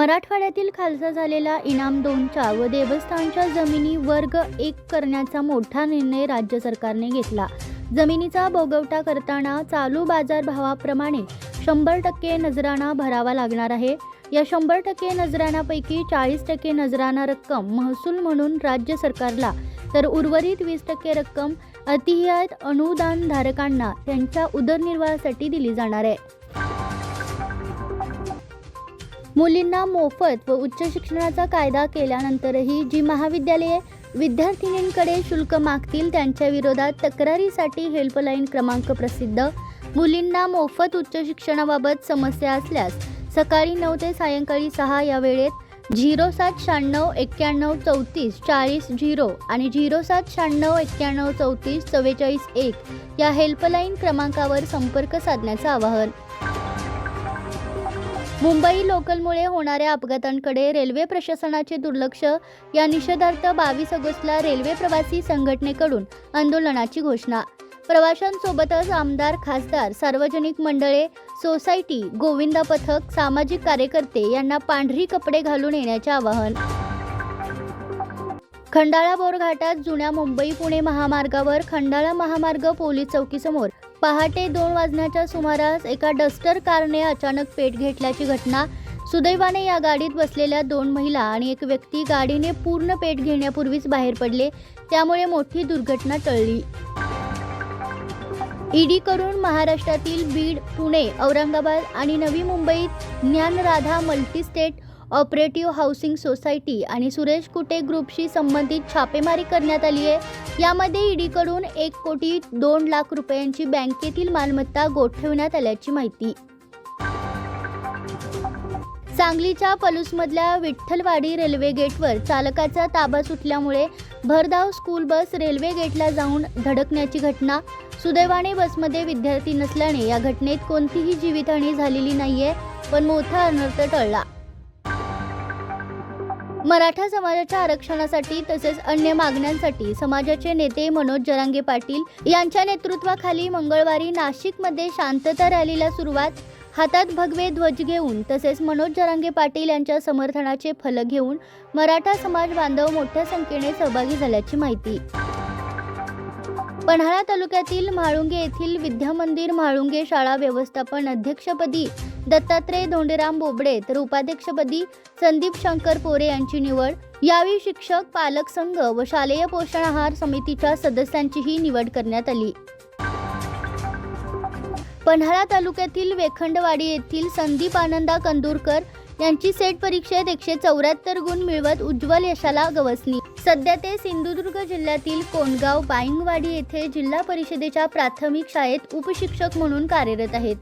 मराठवाड्यातील खालसा झालेला इनाम दोनच्या व देवस्थानच्या जमिनी वर्ग एक करण्याचा मोठा निर्णय राज्य सरकारने घेतला. जमिनीचा भोगवटा करताना चालू बाजारभावाप्रमाणे शंभर टक्के नजराणा भरावा लागणार आहे. या शंभर टक्के नजराणापैकी चाळीस टक्के नजराणा रक्कम महसूल म्हणून राज्य सरकारला तर उर्वरित वीस टक्के रक्कम अतिरिक्त अनुदानधारकांना त्यांच्या उदरनिर्वाहासाठी दिली जाणार आहे. मुलींना मोफत व उच्च शिक्षणाचा कायदा केल्यानंतरही जी महाविद्यालये विद्यार्थिनींकडे शुल्क मागतील त्यांच्या विरोधात तक्रारीसाठी हेल्पलाईन क्रमांक प्रसिद्ध. मुलींना मोफत उच्च शिक्षणाबाबत समस्या असल्यास सकाळी नऊ ते सायंकाळी सहा या वेळेत झिरो सात शहाण्णव एक्क्याण्णव चौतीस चाळीस झिरो आणि झिरो सात शहाण्णव एक्क्याण्णव चौतीस चव्वेचाळीस एक या हेल्पलाईन क्रमांकावर संपर्क साधण्याचं आवाहन. मुंबई लोकलमुळे होणाऱ्या अपघातांकडे रेल्वे प्रशासनाचे दुर्लक्ष या निषेधार्थ बावीस ऑगस्टला रेल्वे प्रवासी संघटनेकडून आंदोलनाची घोषणा. प्रवाशांसोबतच आमदार खासदार सार्वजनिक मंडळे सोसायटी गोविंदा पथक सामाजिक कार्यकर्ते यांना पांढरी कपडे घालून येण्याचे आवाहन. खंडाळा बोरघाटात जुन्या मुंबई पुणे महामार्गावर खंडाळा महामार्ग पोलीस चौकीसमोर पहाटे दोन वाजण्याच्या सुमारास एका डस्टर कारने अचानक पेट घेतल्याची घटना. सुदैवाने या गाडीत बसलेल्या दोन महिला आणि एक व्यक्ती गाडीने पूर्ण पेट घेण्यापूर्वीच बाहेर पडले त्यामुळे मोठी दुर्घटना टळली. ईडीकडून महाराष्ट्रातील बीड पुणे औरंगाबाद आणि नवी मुंबईत Dnyanradha multistate operative housing society आणि सुरेश कुटे ग्रुपशी संबंधित छापेमारी करण्यात आली आहे. यामध्ये ईडीकडून एक कोटी दोन लाख रुपयांची बँकेतील मालमत्ता गोठवण्यात आल्याची माहिती. सांगलीच्या पलूसमधल्या विठ्ठलवाडी रेल्वे गेटवर चालकाचा ताबा सुटल्यामुळे भरधाव स्कूल बस रेल्वे गेटला जाऊन धडकण्याची घटना. सुदैवाने बसमध्ये विद्यार्थी नसल्याने या घटनेत कोणतीही जीवितहानी झालेली नाहीये पण मोठा अनर्थ टळला. मराठा समाजाच्या आरक्षणासाठी तसेच अन्य मागण्यांसाठी समाजाचे नेते मनोज जरांगे पाटील यांच्या नेतृत्वाखाली मंगळवारी नाशिकमध्ये शांतता रॅलीला सुरुवात. हातात भगवे ध्वज घेऊन तसेच मनोज जरांगे पाटील यांच्या समर्थनाचे फलक घेऊन मराठा समाज बांधव मोठ्या संख्येने सहभागी झाल्याची माहिती. पन्हाळा तालुक्यातील म्हाळुंगे येथील विद्यामंदिर म्हाळुंगे शाळा व्यवस्थापन अध्यक्षपदी दत्तात्रय धोंडेराम बोबडे तर उपाध्यक्षपदी संदीप शंकर पोरे यांची निवड. यावेळी शिक्षक पालक संघ व शालेय पोषण आहार समितीच्या सदस्यांचीही निवड करण्यात आली. पन्हाळा तालुक्यातील वेखंडवाडी येथील संदीप आनंदा कंदूरकर यांची सेट परीक्षेत एकशे चौऱ्याहत्तर गुण मिळवत उज्ज्वल यशाला गवसली सध्या ते सिंधुदुर्ग जिल्ह्यातील कोंडगाव बाईंगवाडी येथे जिल्हा परिषदेच्या प्राथमिक शाळेत उपशिक्षक म्हणून कार्यरत आहेत.